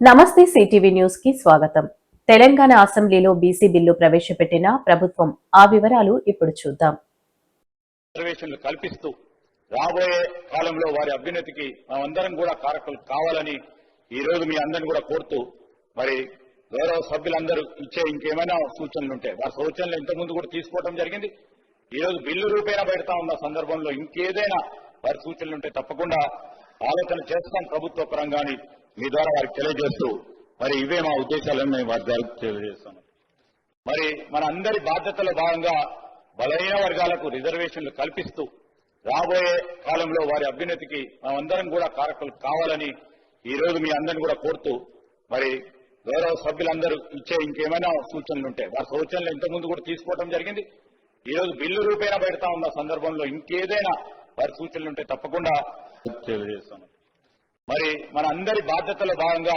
నమస్తే సిటీవీ న్యూస్కి స్వాగతం. తెలంగాణ అసెంబ్లీలో బీసీ బిల్లు ప్రవేశపెట్టిన ప్రభుత్వం. ఆ వివరాలు ఇప్పుడు చూద్దాం. రిజర్వేషన్లు కల్పిస్తూ రాబోయే కాలంలో వారి అభ్యున్నతికి మనమందరం కూడా కారకులు కావాలని ఈ రోజు మీ అందరిని కూడా కోరుతూ మరి గౌరవ సభ్యులందరూ ఇచ్చే ఇంకేమైనా సూచనలు ఉంటాయి వారి సూచనలు ఇంతకుముందు కూడా తీసుకోవడం జరిగింది. ఈ రోజు బిల్లు రూపేణ పెడతా ఉన్న సందర్భంలో ఇంకేదైనా వారి సూచనలు ఉంటే తప్పకుండా ఆలోచన చేస్తాం ప్రభుత్వ పరంగాని. మీ ద్వారా వారికి తెలియజేస్తూ మరి ఇవే మా ఉద్దేశాలను మేము వారి ద్వారా తెలియజేస్తాను మరి మన అందరి బాధ్యతలో భాగంగా బలహీన వర్గాలకు రిజర్వేషన్లు కల్పిస్తూ రాబోయే కాలంలో వారి అభ్యున్నతికి మనమందరం కూడా కారకులు కావాలని ఈ రోజు మీ అందరిని కూడా కోరుతూ మరి గౌరవ సభ్యులందరూ ఇచ్చే ఇంకేమైనా సూచనలు ఉంటాయి వారి సూచనలు ఇంతకుముందు కూడా తీసుకోవడం జరిగింది. ఈ రోజు బిల్లు రూపేణా పెడతా ఉన్న సందర్భంలో ఇంకేదైనా వారి సూచనలు ఉంటే తప్పకుండా తెలియజేస్తాను మరి మన అందరి బాధ్యతలో భాగంగా